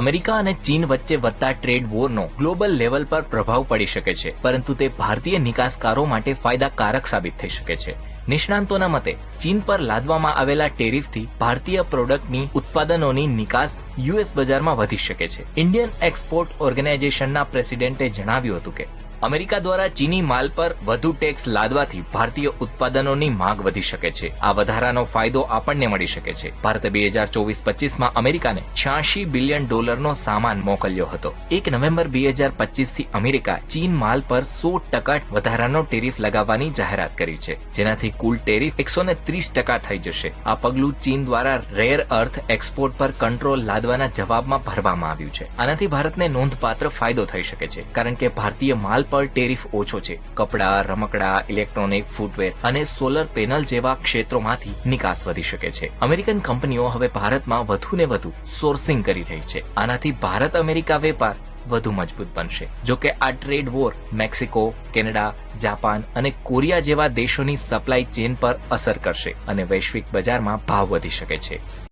America અને ચીન વચ્ચે વધતા ટ્રેડ વોરનો ગ્લોબલ લેવલ પર પ્રભાવ પડી શકે છે, પરંતુ તે ભારતીય નિકાસકારો માટે ફાયદાકારક સાબિત થઈ શકે છે. નિષ્ણાંતોના મતે, ચીન પર લાદવામાં આવેલા ટેરિફથી ભારતીય પ્રોડક્ટની ઉત્પાદનોની નિકાસ યુએસ બજારમાં વધી શકે છે. ઇન્ડિયન એક્સપોર્ટ ઓર્ગેનાઇઝેશનના પ્રેસિડેન્ટે જણાવ્યું હતું કે, અમેરિકા દ્વારા ચીની માલ પર વધુ ટેક્સ લાદવાથી ભારતીય ઉત્પાદનોની માંગ વધી શકે છે. આ વધારાનો ફાયદો આપણને મળી શકે છે. ભારતે બે હજાર ચોવીસ પચીસમાં અમેરિકાને છ્યાસી બિલિયન ડોલરનો સામાન મોકલ્યો હતો. એક નવેમ્બર બે હજાર પચીસથી અમેરિકા ચીન માલ પર સો ટકા વધારાનો ટેરિફ લગાવવાની જાહેરાત કરી છે. જેનાથી કુલ ટેરિફ એકસો ને ત્રીસ ટકા થઈ જશે. આ પગલું ચીન દ્વારા રેર અર્થ એક્સપોર્ટ પર કંટ્રોલ લાદવાના જવાબમાં ભરવામાં આવ્યું છે. આનાથી ભારતને નોંધપાત્ર ફાયદો થઈ શકે છે, કારણ કે ભારતીય માલ પર ટેરિફ ઓછો છે. કપડા, રમકડા, ઇલેક્ટ્રોનિક ફૂટવેર અને સોલર પેનલ જેવા ક્ષેત્રોમાંથી નિકાસ વધી શકે છે. અમેરિકન કંપનીઓ હવે ભારતમાં વધુ ને વધુ સોર્સિંગ કરી રહી છે. આનાથી ભારત અમેરિકા વેપાર વધુ મજબૂત બનશે. જો કે આ trade war Mexico, Canada, Japan અને કોરિયા જેવા દેશોની સપ્લાય ચેન પર અસર કરશે અને વૈશ્વિક બજારમાં ભાવ વધી શકે છે.